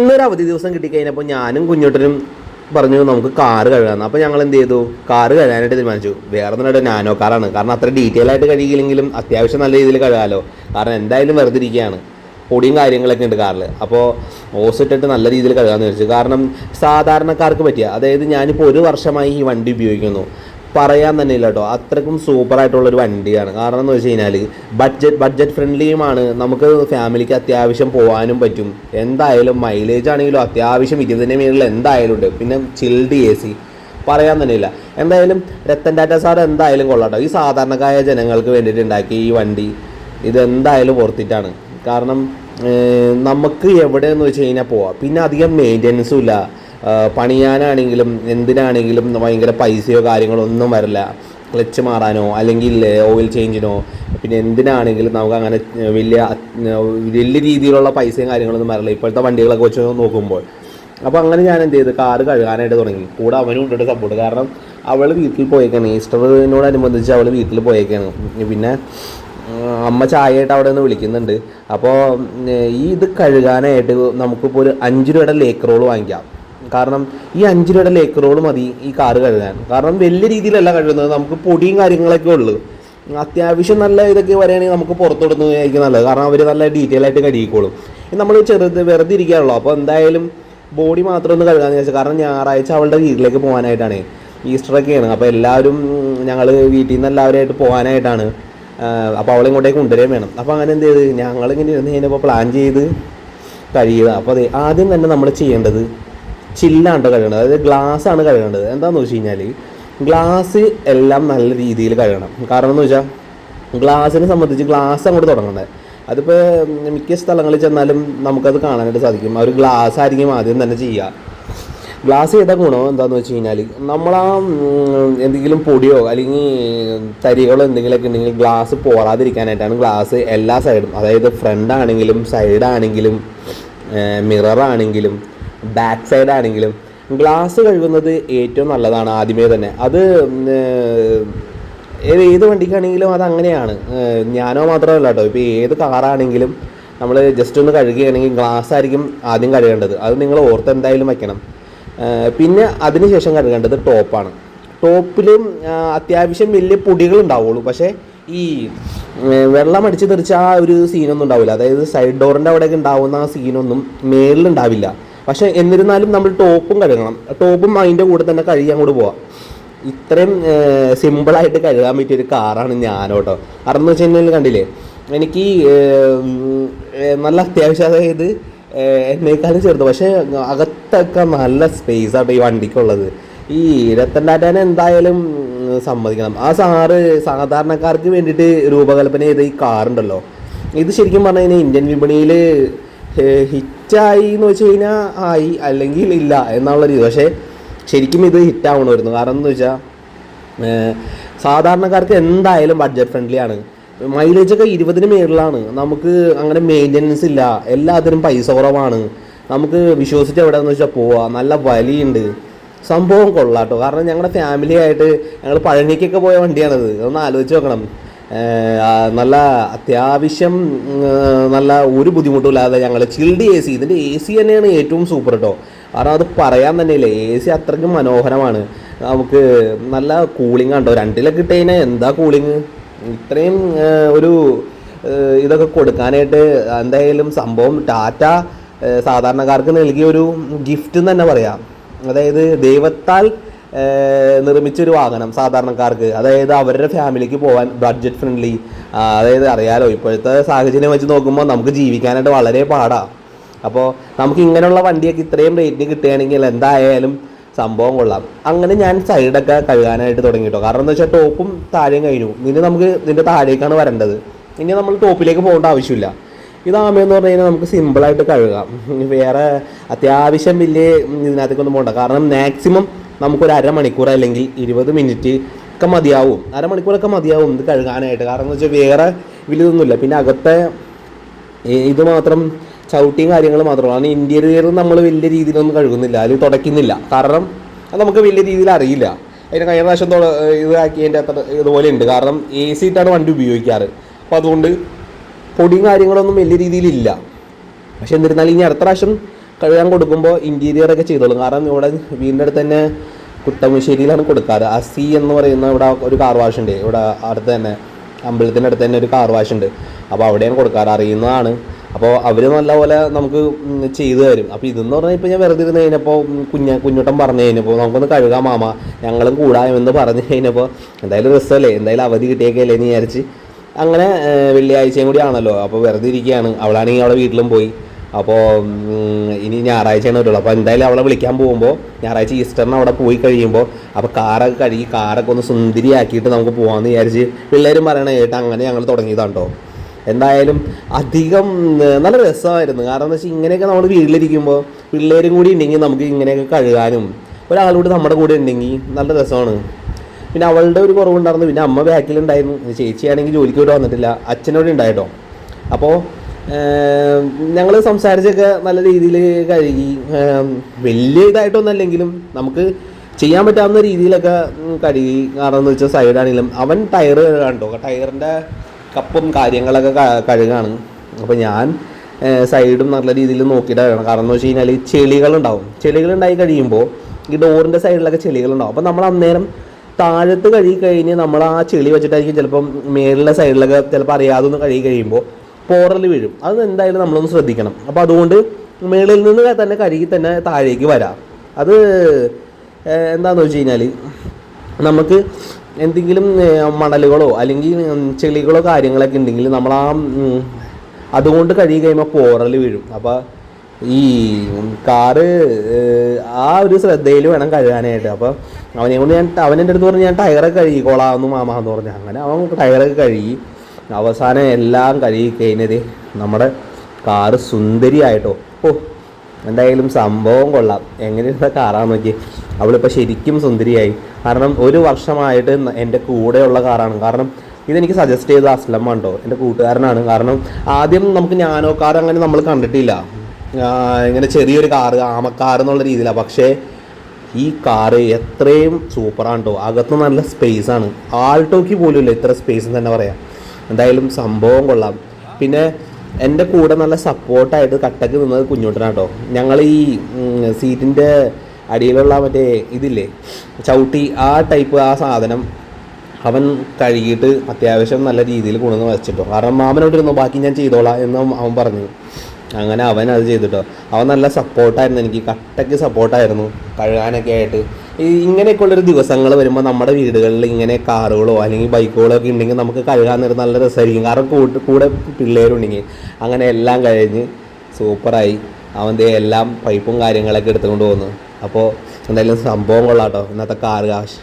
ഇന്നൊരു അവധി ദിവസം കിട്ടിക്കഴിഞ്ഞപ്പോൾ ഞാനും കുഞ്ഞോട്ടനും പറഞ്ഞു നമുക്ക് കാറ് കഴുകാമെന്ന് അപ്പോൾ ഞങ്ങൾ എന്ത് ചെയ്തു? കാറ് കഴുകാനായിട്ട് തീരുമാനിച്ചു. വേറെ ഒന്നും നാനോ കാറാണ്. കാരണം അത്ര ഡീറ്റെയിൽ ആയിട്ട് കഴുകിയില്ലെങ്കിലും അത്യാവശ്യം നല്ല രീതിയിൽ കഴുകാമല്ലോ കാരണം എന്തായാലും വെറുതെ ഇരിക്കുകയാണ്. പൊടിയും കാര്യങ്ങളൊക്കെ ഉണ്ട് കാറിൽ അപ്പോൾ ഓസ് ഇട്ടിട്ട് നല്ല രീതിയിൽ കഴുകാമെന്ന് വെച്ചു കാരണം സാധാരണക്കാർക്ക് പറ്റിയ അതായത് ഞാനിപ്പോൾ ഒരു വർഷമായി ഈ വണ്ടി ഉപയോഗിക്കുന്നു. പറയാൻ തന്നെ ഇല്ല കേട്ടോ. അത്രക്കും സൂപ്പറായിട്ടുള്ളൊരു വണ്ടിയാണ്. കാരണം എന്ന് വെച്ച് കഴിഞ്ഞാൽ ബഡ്ജറ്റ് ബഡ്ജറ്റ് ഫ്രണ്ട്ലിയുമാണ് നമുക്ക് ഫാമിലിക്ക് അത്യാവശ്യം പോകാനും പറ്റും. എന്തായാലും മൈലേജ് ആണെങ്കിലും അത്യാവശ്യം ഇരുപതിന്റെ മേളിൽ എന്തായാലും ഉണ്ട്. പിന്നെ ചിൽഡ് എ സി പറയാൻ തന്നെ ഇല്ല. എന്തായാലും രത്തൻ ടാറ്റ സാർ എന്തായാലും കൊള്ളാട്ടോ. ഈ സാധാരണക്കായ ജനങ്ങൾക്ക് വേണ്ടിയിട്ട് ഉണ്ടാക്കിയ ഈ വണ്ടി ഇതെന്തായാലും ഓർത്തിട്ടാണ് കാരണം നമുക്ക് എവിടെയെന്ന് വെച്ച് കഴിഞ്ഞാൽ പോവാം. പിന്നെ അധികം മെയിന്റനൻസും ഇല്ല. പണിയാനാണെങ്കിലും എന്തിനാണെങ്കിലും ഭയങ്കര പൈസയോ കാര്യങ്ങളോ ഒന്നും വരില്ല. ക്ലച്ച് മാറാനോ അല്ലെങ്കിൽ ഓയിൽ ചേഞ്ചിനോ. പിന്നെ എന്തിനാണെങ്കിലും നമുക്ക് അങ്ങനെ വലിയ വലിയ രീതിയിലുള്ള പൈസയും കാര്യങ്ങളൊന്നും വരില്ല. ഇപ്പോഴത്തെ വണ്ടികളൊക്കെ വെച്ച് നോക്കുമ്പോൾ. അപ്പോൾ അങ്ങനെ ഞാൻ എന്ത് ചെയ്തു? കാറ് കഴുകാനായിട്ട് തുടങ്ങി. കൂടെ അവനും കൊണ്ടിട്ട് സപ്പോർട്ട് കാരണം അവൾ വീട്ടിൽ പോയേക്കാണ്. ഈസ്റ്ററിനോടനുബന്ധിച്ച് അവൾ വീട്ടിൽ പോയേക്കാണ്. പിന്നെ അമ്മ ചായയായിട്ട് അവിടെ നിന്ന് വിളിക്കുന്നുണ്ട്. അപ്പോൾ ഈ ഇത് കഴുകാനായിട്ട് നമുക്കിപ്പോൾ ഒരു അഞ്ച് രൂപയുടെ ലേക്ക് റോൾ വാങ്ങിക്കാം. കാരണം ഈ അഞ്ച് രൂപയുടെ ലേക്ക് റോൾ മതി ഈ കാറ് കഴുകാൻ. കാരണം വലിയ രീതിയിലല്ല കഴുകുന്നത് നമുക്ക് പൊടിയും കാര്യങ്ങളൊക്കെ ഉള്ളു. അത്യാവശ്യം നല്ല ഇതൊക്കെ വരികയാണെങ്കിൽ നമുക്ക് പുറത്തുവിടുന്നതായിരിക്കും നല്ലത്. കാരണം അവർ നല്ല ഡീറ്റെയിൽ ആയിട്ട് കഴുകിക്കോളും. നമ്മൾ ചെറുത് വെറുതെ ഇരിക്കാറുള്ളൂ. അപ്പോൾ എന്തായാലും ബോഡി മാത്രം ഒന്ന് കഴുകാന്ന് വെച്ചാൽ കാരണം ഞായറാഴ്ച അവളുടെ വീട്ടിലേക്ക് പോകാനായിട്ടാണ്. ഈസ്റ്ററൊക്കെയാണ് അപ്പോൾ എല്ലാവരും ഞങ്ങൾ വീട്ടിൽ നിന്ന് എല്ലാവരുമായിട്ട് പോകാനായിട്ടാണ്. അപ്പോൾ അവളെ ഇങ്ങോട്ടേക്ക് കൊണ്ടുവരാൻ വേണം. അപ്പോൾ അങ്ങനെ എന്ത് ചെയ്ത്? ഞങ്ങളിങ്ങനെ ഇരുന്ന് കഴിഞ്ഞപ്പോൾ പ്ലാൻ ചെയ്ത് കഴിയുക അപ്പോൾ അതെ ആദ്യം തന്നെ നമ്മൾ ചെയ്യേണ്ടത് ചില്ലാണ് കഴുകേണ്ടത് അതായത് ഗ്ലാസ് ആണ് കഴുകേണ്ടത് എന്താണെന്ന് വെച്ച് കഴിഞ്ഞാൽ ഗ്ലാസ് എല്ലാം നല്ല രീതിയിൽ കഴുകണം. കാരണം എന്ന് വെച്ചാൽ ഗ്ലാസിനെ സംബന്ധിച്ച് ഗ്ലാസ് അങ്ങോട്ട് തുടങ്ങണ്ടേ. അതിപ്പോൾ മിക്ക സ്ഥലങ്ങളിൽ ചെന്നാലും നമുക്കത് കാണാനായിട്ട് സാധിക്കും. ആ ഒരു ഗ്ലാസ് ആയിരിക്കും ആദ്യം തന്നെ ചെയ്യുക ഗ്ലാസ് ചെയ്ത ഗുണം എന്താണെന്ന് വെച്ച് കഴിഞ്ഞാൽ നമ്മളാ എന്തെങ്കിലും പൊടിയോ അല്ലെങ്കിൽ തരികളോ എന്തെങ്കിലുമൊക്കെ ഉണ്ടെങ്കിൽ ഗ്ലാസ് പോറാതിരിക്കാനായിട്ടാണ് ഗ്ലാസ് എല്ലാ സൈഡും. അതായത് ഫ്രണ്ട് ആണെങ്കിലും സൈഡ് ആണെങ്കിലും മിറർ ആണെങ്കിലും ബാക്ക് സൈഡ് ആണെങ്കിലും ഗ്ലാസ് കഴുകുന്നത് ഏറ്റവും നല്ലതാണ് ആദ്യമേ തന്നെ. അത് ഏത് വണ്ടിക്കാണെങ്കിലും അത് അങ്ങനെയാണ്. ഞാനോ മാത്രമല്ല കേട്ടോ. ഇപ്പോൾ ഏത് കാറാണെങ്കിലും നമ്മൾ ജസ്റ്റ് ഒന്ന് കഴുകുകയാണെങ്കിൽ ഗ്ലാസ് ആയിരിക്കും ആദ്യം കഴുകേണ്ടത്. അത് നിങ്ങൾ ഓർത്ത് എന്തായാലും വയ്ക്കണം പിന്നെ അതിനുശേഷം കഴുകേണ്ടത് ടോപ്പാണ് ടോപ്പിലും അത്യാവശ്യം വലിയ പൊടികൾ ഉണ്ടാവുള്ളൂ. പക്ഷേ ഈ വെള്ളം അടിച്ച് തെറിച്ച ആ ഒരു സീനൊന്നും ഉണ്ടാവില്ല. അതായത് സൈഡ് ഡോറിന്റെ അവിടെയൊക്കെ ഉണ്ടാവുന്ന ആ സീനൊന്നും മേളിലുണ്ടാവില്ല പക്ഷേ എന്നിരുന്നാലും നമ്മൾ ടോപ്പും കഴുകണം. ടോപ്പും അതിന്റെ കൂടെ തന്നെ കഴുകി അങ്ങോട്ട് പോവാം. ഇത്രയും സിമ്പിളായിട്ട് കഴുകാൻ പറ്റിയൊരു കാറാണ് ഞാനോട്ടോ. കാരണം എന്ന് വെച്ച് കഴിഞ്ഞാൽ കണ്ടില്ലേ എനിക്ക് നല്ല അത്യാവശ്യം അതായത് എന്നേക്കാളും ചെറുത്. പക്ഷേ അകത്തൊക്കെ നല്ല സ്പേസ് ആട്ടോ ഈ വണ്ടിക്കുള്ളത്. ഈ രത്തൻ ടാറ്റാനെ എന്തായാലും സമ്മതിക്കണം. ആ സാറ് സാധാരണക്കാർക്ക് വേണ്ടിയിട്ട് രൂപകൽപ്പന ചെയ്ത ഈ കാറുണ്ടല്ലോ. ഇത് ശരിക്കും പറഞ്ഞു കഴിഞ്ഞാൽ ഇന്ത്യൻ വിപണിയിൽ ഹിറ്റായി എന്ന് വെച്ച് കഴിഞ്ഞാൽ ആയി അല്ലെങ്കിൽ ഇല്ല എന്നുള്ള രീതി. പക്ഷേ ശരിക്കും ഇത് ഹിറ്റ് ആവണമായിരുന്നു. കാരണം എന്ന് വെച്ചാൽ സാധാരണക്കാർക്ക് എന്തായാലും ബഡ്ജറ്റ് ഫ്രണ്ട്ലി ആണ്. മൈലേജ് ഒക്കെ ഇരുപതിന് മേളിലാണ്. നമുക്ക് അങ്ങനെ മെയിന്റനൻസ് ഇല്ല. എല്ലാത്തിനും പൈസ കുറവാണ്. നമുക്ക് വിശ്വസിച്ച് എവിടെയെന്ന് വെച്ചാൽ പോവാം. നല്ല വലിയുണ്ട്. സംഭവം കൊള്ളാട്ടോ കാരണം ഞങ്ങളുടെ ഫാമിലി ആയിട്ട് ഞങ്ങൾ പഴനിക്കൊക്കെ പോയ വണ്ടിയാണത്. ഒന്ന് ആലോചിച്ച് നോക്കണം. നല്ല അത്യാവശ്യം നല്ല ഒരു ബുദ്ധിമുട്ടുമില്ലാതെ ഞങ്ങൾ ചിൽഡ് എ സി ഇതിന്റെ എ സി തന്നെയാണ് ഏറ്റവും സൂപ്പർ കേട്ടോ കാരണം അത് പറയാൻ തന്നെ ഇല്ല എ സി അത്രയ്ക്കും മനോഹരമാണ്. നമുക്ക് നല്ല കൂളിംഗ് ഉണ്ടോ രണ്ടിലൊക്കെ ഇട്ട് കഴിഞ്ഞാൽ എന്താ കൂളിംഗ് ഇത്രയും ഒരു ഇതൊക്കെ കൊടുക്കാനായിട്ട് എന്തായാലും സംഭവം ടാറ്റ സാധാരണക്കാർക്ക് നൽകിയ ഒരു ഗിഫ്റ്റ് എന്ന് തന്നെ പറയാം. അതായത് ദൈവത്താൽ നിർമ്മിച്ചൊരു വാഹനം സാധാരണക്കാർക്ക്. അതായത് അവരുടെ ഫാമിലിക്ക് പോകാൻ ബഡ്ജറ്റ് ഫ്രണ്ട്ലി അതായത് അറിയാലോ ഇപ്പോഴത്തെ സാഹചര്യം വെച്ച് നോക്കുമ്പോൾ നമുക്ക് ജീവിക്കാനായിട്ട് വളരെ പാടാണ് അപ്പോൾ നമുക്ക് ഇങ്ങനെയുള്ള വണ്ടിയൊക്കെ ഇത്രയും റേറ്റിന് കിട്ടുകയാണെങ്കിൽ എന്തായാലും സംഭവം കൊള്ളാം. അങ്ങനെ ഞാൻ സൈഡൊക്കെ കഴുകാനായിട്ട് തുടങ്ങി കാരണം എന്താ വെച്ചാൽ ടോപ്പും താഴെയും കഴിഞ്ഞു. ഇനി നമുക്ക് ഇതിന്റെ താഴേക്കാണ് വരേണ്ടത്. ഇനി നമ്മൾ ടോപ്പിലേക്ക് പോകേണ്ട ആവശ്യമില്ല. ഇതാകുമ്പോൾ പറഞ്ഞു കഴിഞ്ഞാൽ നമുക്ക് സിമ്പിളായിട്ട് കഴുകാം. വേറെ അത്യാവശ്യം വലിയ ഇതിനകത്തേക്കൊന്നും പോകണ്ട കാരണം മാക്സിമം നമുക്കൊരു അരമണിക്കൂർ അല്ലെങ്കിൽ ഇരുപത് മിനിറ്റ് ഒക്കെ മതിയാവും. അരമണിക്കൂറൊക്കെ മതിയാവും ഇത് കഴുകാനായിട്ട്. കാരണം എന്ന് വെച്ചാൽ വേറെ വലുതൊന്നുമില്ല പിന്നെ അകത്തെ ഇത് മാത്രം ചവിട്ടിയും കാര്യങ്ങൾ മാത്രമാണ് ഇന്റീരിയർ നമ്മൾ വലിയ രീതിയിലൊന്നും കഴുകുന്നില്ല. അല്ലെങ്കിൽ തുടയ്ക്കുന്നില്ല. കാരണം അത് നമുക്ക് വലിയ രീതിയിൽ അറിയില്ല. അതിന് കഴിഞ്ഞ പ്രാവശ്യം ഇതാക്കിയതിന്റെ അത്ര ഇതുപോലെ ഉണ്ട്. കാരണം എ സി ഇട്ടാണ് വണ്ടി ഉപയോഗിക്കാറ്. അപ്പോൾ അതുകൊണ്ട് പൊടിയും കാര്യങ്ങളൊന്നും വലിയ രീതിയിലില്ല. പക്ഷെ എന്നിരുന്നാലും ഇനി അടുത്ത പ്രാവശ്യം കഴുകാൻ കൊടുക്കുമ്പോൾ ഇന്റീരിയർ ഒക്കെ ചെയ്തോളും. കാരണം ഇവിടെ വീടിന്റെ അടുത്ത് തന്നെ കുട്ടമുശ്ശേരിയിലാണ് കൊടുക്കാറ്. അസി എന്ന് പറയുന്ന ഇവിടെ ഒരു കാർ വാഷ് ഉണ്ട്. ഇവിടെ അടുത്ത് തന്നെ അമ്പലത്തിന്റെ അടുത്ത് തന്നെ ഒരു കാർ വാഷ് ഉണ്ട്. അപ്പോൾ അവിടെയാണ് കൊടുക്കാറ്. അറിയുന്നതാണ്. അപ്പോൾ അവർ നല്ലപോലെ നമുക്ക് ചെയ്തു തരും. അപ്പോൾ ഇതെന്ന് പറഞ്ഞാൽ ഇപ്പോൾ ഞാൻ വെറുതെ ഇരുന്ന് കഴിഞ്ഞപ്പോൾ കുഞ്ഞ കുഞ്ഞുട്ടൻ പറഞ്ഞു കഴിഞ്ഞപ്പോൾ നമുക്കൊന്ന് കഴുകാം മാമ. ഞങ്ങളും കൂടാമെന്ന് പറഞ്ഞു കഴിഞ്ഞപ്പോൾ എന്തായാലും രസമല്ലേ? എന്തായാലും അവധി കിട്ടിയേക്കല്ലേ എന്ന് വിചാരിച്ച്. അങ്ങനെ വെള്ളിയാഴ്ചയും കൂടി ആണല്ലോ. അപ്പോൾ വെറുതെ ഇരിക്കുകയാണ്. അവളാണെങ്കിൽ അവളെ വീട്ടിലും പോയി. അപ്പോൾ ഇനി ഞായറാഴ്ചയാണ് വരുള്ളൂ. അപ്പോൾ എന്തായാലും അവളെ വിളിക്കാൻ പോകുമ്പോൾ ഞായറാഴ്ച ഈസ്റ്ററിന് അവിടെ പോയി കഴിയുമ്പോൾ അപ്പോൾ കാറൊക്കെ കഴുകി കാറൊക്കെ ഒന്ന് സുന്ദരിയാക്കിയിട്ട് നമുക്ക് പോകാമെന്ന് വിചാരിച്ച് പിള്ളേരും പറയണ കേട്ട് അങ്ങനെ ഞങ്ങൾ തുടങ്ങിയതാണ് കേട്ടോ എന്തായാലും അധികം നല്ല രസമായിരുന്നു. കാരണം എന്താ വെച്ചാൽ ഇങ്ങനെയൊക്കെ നമ്മൾ വീട്ടിലിരിക്കുമ്പോൾ പിള്ളേരും കൂടി ഉണ്ടെങ്കിൽ നമുക്ക് ഇങ്ങനെയൊക്കെ കഴുകാനും ഒരാളോട് നമ്മുടെ കൂടെ ഉണ്ടെങ്കിൽ നല്ല രസമാണ്. പിന്നെ അവളുടെ ഒരു കുറവുണ്ടായിരുന്നു. പിന്നെ അമ്മ ബാക്കിലുണ്ടായിരുന്നു. ചേച്ചിയാണെങ്കിൽ ജോലിക്ക് ഇവിടെ വന്നിട്ടില്ല. അച്ഛനോട് ഉണ്ടായിട്ടോ. അപ്പോൾ ഞങ്ങൾ സംസാരിച്ചൊക്കെ നല്ല രീതിയിൽ കഴുകി വലിയ ഇതായിട്ടൊന്നും അല്ലെങ്കിലും നമുക്ക് ചെയ്യാൻ പറ്റാവുന്ന രീതിയിലൊക്കെ കഴുകി കാരണം എന്ന് വെച്ചാൽ സൈഡാണെങ്കിലും അവൻ ടയർ കണ്ടോ? ടയറിന്റെ കപ്പും കാര്യങ്ങളൊക്കെ കഴുകാണ്. അപ്പോൾ ഞാൻ സൈഡും നല്ല രീതിയിൽ നോക്കിയിട്ട് കഴുകണം. കാരണം എന്ന് വെച്ച് കഴിഞ്ഞാൽ ചെളികളുണ്ടാവും. ചെളികളുണ്ടായി കഴിയുമ്പോൾ ഈ ഡോറിന്റെ സൈഡിലൊക്കെ ചെളികളുണ്ടാവും. അപ്പോൾ നമ്മൾ അന്നേരം താഴത്ത് കഴുകി കഴിഞ്ഞ് നമ്മൾ ആ ചെളി വെച്ചിട്ടായിരിക്കും ചിലപ്പം മേളിലെ സൈഡിലൊക്കെ ചിലപ്പോൾ അറിയാതെ ഒന്ന് കഴുകി കഴിയുമ്പോൾ പോറൽ വീഴും. അത് എന്തായാലും നമ്മളൊന്ന് ശ്രദ്ധിക്കണം. അപ്പോൾ അതുകൊണ്ട് മേളിൽ നിന്ന് തന്നെ കരുകി തന്നെ താഴേക്ക് വരാം. അത് എന്താണെന്ന് വെച്ച് കഴിഞ്ഞാൽ നമുക്ക് എന്തെങ്കിലും മണലുകളോ അല്ലെങ്കിൽ ചെളികളോ കാര്യങ്ങളൊക്കെ ഉണ്ടെങ്കിൽ നമ്മൾ ആ അതുകൊണ്ട് കഴുകി കഴിയുമ്പോൾ പോറൽ വീഴും. അപ്പോൾ ഈ കാറ് ആ ഒരു ശ്രദ്ധയിൽ വേണം കഴുകാനായിട്ട്. അപ്പോൾ അവനെ കൊണ്ട് ഞാൻ അവൻ എന്റെ അടുത്ത് പറഞ്ഞ് ഞാൻ ടയറൊക്കെ കഴുകി മാമ മാമാന്ന് പറഞ്ഞു. അങ്ങനെ അവൻ ടയറൊക്കെ കഴുകി അവസാനം എല്ലാം കഴുകി കഴിഞ്ഞത് നമ്മുടെ കാറ് സുന്ദരിയായിട്ടോ. ഓ എന്തായാലും സംഭവം കൊള്ളാം. എങ്ങനെയുള്ള കാറാന്ന് നോക്കി അവളിപ്പോൾ ശരിക്കും സുന്ദരിയായി. കാരണം ഒരു വർഷമായിട്ട് എന്റെ കൂടെയുള്ള കാറാണ്. കാരണം ഇതെനിക്ക് സജസ്റ്റ് ചെയ്ത അസ്ലം ആണ്ടോ എന്റെ കൂട്ടുകാരനാണ്. കാരണം ആദ്യം നമുക്ക് ഞാനോ കാർ അങ്ങനെ നമ്മൾ കണ്ടിട്ടില്ല. ഇങ്ങനെ ചെറിയൊരു കാറ് ആമക്കാർ എന്നുള്ള രീതിയിലാണ് പക്ഷേ ഈ കാറ് എത്രയും സൂപ്പറാണ് കേട്ടോ അകത്ത് നല്ല സ്പേസ് ആണ്. ആൾട്ടോക്ക് പോലും ഇല്ല ഇത്ര സ്പേസ് എന്ന് തന്നെ പറയാം. എന്തായാലും സംഭവം കൊള്ളാം. പിന്നെ എന്റെ കൂടെ നല്ല സപ്പോർട്ടായിട്ട് കട്ടക്ക് നിന്നത് കുഞ്ഞുട്ടനാട്ടോ. ഞങ്ങൾ ഈ സീറ്റിന്റെ അടിയിലുള്ള മറ്റേ ഇതില്ലേ ചവിട്ടി ആ ടൈപ്പ് ആ സാധനം അവൻ കഴുകിയിട്ട് അത്യാവശ്യം നല്ല രീതിയിൽ കൊണ്ടുവന്ന് വെച്ചിട്ടോ കാരണം മാമനോട് ഇരുന്നു ബാക്കി ഞാൻ ചെയ്തോളാം എന്ന് അവൻ പറഞ്ഞു. അങ്ങനെ അവൻ അത് ചെയ്തിട്ടോ. അവൻ നല്ല സപ്പോർട്ടായിരുന്നു എനിക്ക് കട്ടയ്ക്ക് സപ്പോർട്ടായിരുന്നു കഴുകാനൊക്കെ ആയിട്ട്. ഈ ഇങ്ങനെയൊക്കെയുള്ളൊരു ദിവസങ്ങൾ വരുമ്പോൾ നമ്മുടെ വീടുകളിൽ ഇങ്ങനെ കാറുകളോ അല്ലെങ്കിൽ ബൈക്കുകളോ ഒക്കെ ഉണ്ടെങ്കിൽ നമുക്ക് കഴുകാൻ നേരം നല്ല രസമായിരിക്കും. കാരണം കൂട്ട് കൂടെ പിള്ളേരുണ്ടെങ്കിൽ അങ്ങനെ എല്ലാം കഴിഞ്ഞ് സൂപ്പറായി. അവന്റെ എല്ലാം പൈപ്പും കാര്യങ്ങളൊക്കെ എടുത്തുകൊണ്ട് പോകുന്നു അപ്പോൾ എന്തായാലും സംഭവം കൊള്ളാട്ടോ. ഇന്നത്തെ കാർ കാശ്.